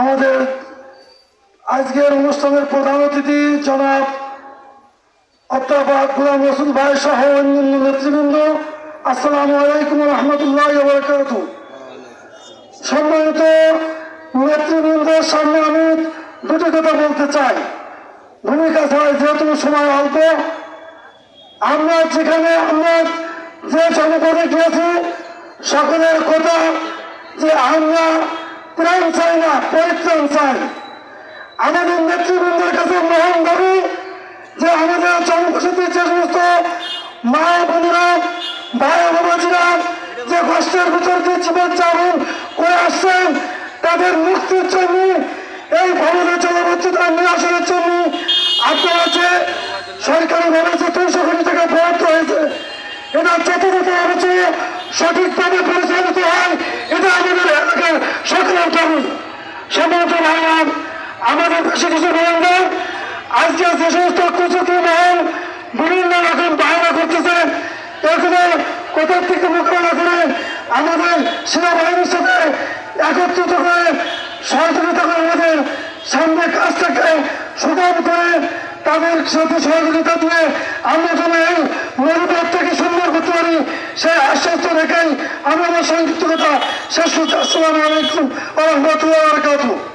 আমাদের আজকের অনুষ্ঠানের প্রধান অতিথি জনাব অধ্যাপক গুলাম রসুল ভাই সহ অন্যান্য নেতৃবৃন্দ, আসসালামু আলাইকুম রহমতুল্লাহ বরকাত। সম্মানিত নেতৃবৃন্দের সামনে আমি দুটি কথা বলতে চাই। ভূমিকা ছাড়াই যেহেতু সময় অল্প, আমরা যেখানে আমরা যে জনপদে গিয়েছি, সকলের কথা যে আমরা প্রাণ চাই না পরিত্রাণ চাই আমাদের নেতৃবৃন্দের কাছে মহান দাবি যে আমাদের জনবসতি যে সমস্ত মা বোনেরা, ভাই বাবাজিরা যে কষ্টের ভিতর দিয়ে জীবন যাপন করে আসছেন, তাদের মুক্তির জন্য, এই ভবনের জলবদ্ধতা নিরাসনের জন্য আপনারা যে সরকারি ভাবে যে তিনশো কোটি টাকা বরাদ্দ হয়েছে, এটা যথাযথ হচ্ছে সঠিকভাবে পরিচালিত হয় এটা আমাদের এলাকার দাবি সম্মানিত ভাইরাম আমাদের বেশি কিছু বলেন আজকে যে সমস্ত কুচুকি মহল বিভিন্ন রকম বায়না করতেছে এগুলো কোথার থেকে মোকাবেলা করে আমাদের সেনাবাহিনীর সাথে একত্রিত করে, সহযোগিতা করে আমাদের সামনে কাজটাকে সুগম করে তাদের সাথে সহযোগিতা দিয়ে আমরা যেন রেখেই আমি আমার সংযুক্ত কথা শেষ করছি আসসালামু আলাইকুম আহমতুল্লাহ